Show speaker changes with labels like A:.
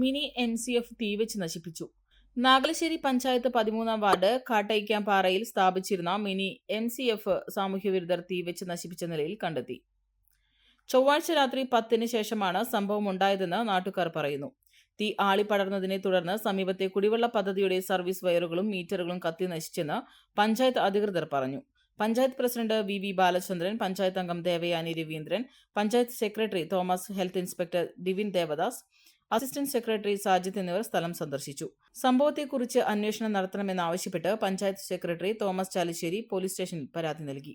A: Mini N C F തീവച്ച് നശിപ്പിച്ചു. നാഗലശ്ശേരി പഞ്ചായത്ത് പതിമൂന്നാം വാർഡ് കാട്ടയ്ക്കാംപാറയിൽ സ്ഥാപിച്ചിരുന്ന മിനി എൻ സി എഫ് സാമൂഹ്യവിരുദ്ധർ തീവച്ച് നശിപ്പിച്ച നിലയിൽ കണ്ടെത്തി. ചൊവ്വാഴ്ച രാത്രി പത്തിന് ശേഷമാണ് സംഭവം ഉണ്ടായതെന്ന് നാട്ടുകാർ പറയുന്നു. തീ ആളിപ്പടർന്നതിനെ തുടർന്ന് സമീപത്തെ കുടിവെള്ള പദ്ധതിയുടെ സർവീസ് വയറുകളും മീറ്ററുകളും കത്തി നശിച്ചെന്ന് പഞ്ചായത്ത് അധികൃതർ പറഞ്ഞു. Panchayat president V V Balachandran panchayat അംഗം Devayani Raveendran panchayat secretary Thomas health inspector Divin Devadas assistant secretary Sajid എന്നിവർ സ്ഥലം സന്ദർശിച്ചു. സംഭവത്തെക്കുറിച്ച് അന്വേഷണം നടത്തണമെന്നാവശ്യപ്പെട്ട് പഞ്ചായത്ത് സെക്രട്ടറി തോമസ് ചാലിശ്ശേരി പോലീസ് സ്റ്റേഷനിൽ പരാതി നൽകി.